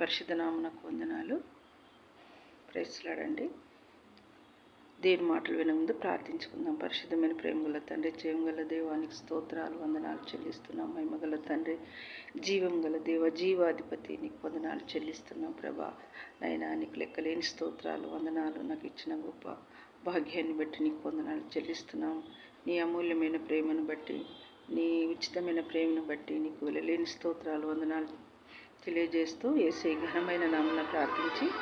పరిశుద్ధ నామనకు వందనాలు. ప్రేస్లాడండి దేని మాటలు వినే ముందు ప్రార్థించుకుందాం. పరిశుద్ధమైన ప్రేమగల తండ్రి జయం గల దేవానికి స్తోత్రాలు వందనాలు చెల్లిస్తున్నాం. మహిమగల తండ్రి జీవం గల దేవ జీవాధిపతి నీకు వందనాలు చెల్లిస్తున్నాం ప్రభా. నైనా నీకు లెక్కలేని స్తోత్రాలు వందనాలు నాకు ఇచ్చిన గొప్ప భాగ్యాన్ని బట్టి నీకు వందనాలు చెల్లిస్తున్నాం. నీ అమూల్యమైన ప్రేమను బట్టి నీ ఉచితమైన ప్రేమను బట్టి నీకు వెళ్ళలేని స్తోత్రాలు వందనాలు తెలియజేస్తూ ఏసై ఘనమైన నామన ప్రార్థించి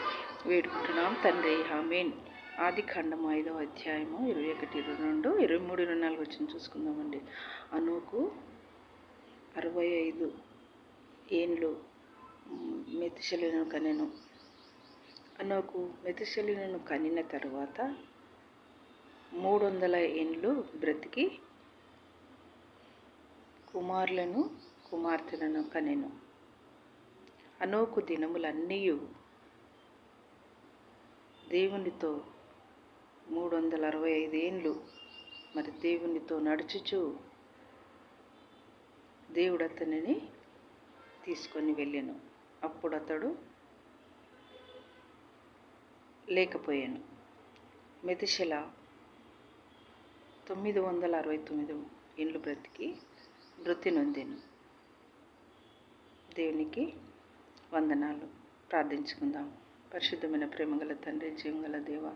వేడుకుంటున్నాం. తండ్రి హామీన్ ఆది ఖండం ఐదో అధ్యాయము ఇరవై ఒకటి ఇరవై రెండు ఇరవై మూడు ఇరవై నాలుగు వచ్చిన చూసుకుందామండి. అనుకు అరవై ఐదు ఏండ్లు మెతిశలిను కనెను. అనుకు మెతిశలిను కనిన తర్వాత మూడు వందల ఏండ్లు బ్రతికి కుమారులను కుమార్తెలను కనెను. అనోకు దినములన్నీ దేవునితో మూడు వందల అరవై ఐదేండ్లు మరి దేవునితో నడుచుచు దేవుడు అతనిని తీసుకొని వెళ్ళాను. అప్పుడు అతడు లేకపోయాను. మెతిశల తొమ్మిది వందల అరవై తొమ్మిది ఇండ్లు బ్రతికి మృతి నొందాను. దేవునికి వందనాలు. ప్రార్థించుకుందాం. పరిశుద్ధమైన ప్రేమగల తండ్రి జీవంగల దేవ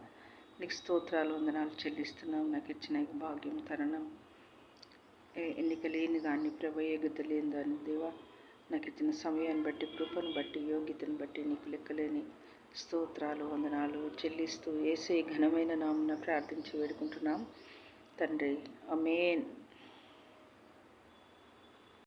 నీకు స్తోత్రాలు వందనాలు చెల్లిస్తున్నాం. నాకు ఇచ్చిన భాగ్యం తరుణం. ఎన్నిక లేని దాన్ని ప్రభ యోగ్యత లేని దాన్ని దేవ నాకు ఇచ్చిన సమయాన్ని బట్టి కృపను బట్టి యోగ్యతను బట్టి నీకు లెక్కలేని స్తోత్రాలు వందనాలు చెల్లిస్తూ ఏసే ఘనమైన నామున ప్రార్థించి వేడుకుంటున్నాం. తండ్రి అమేన్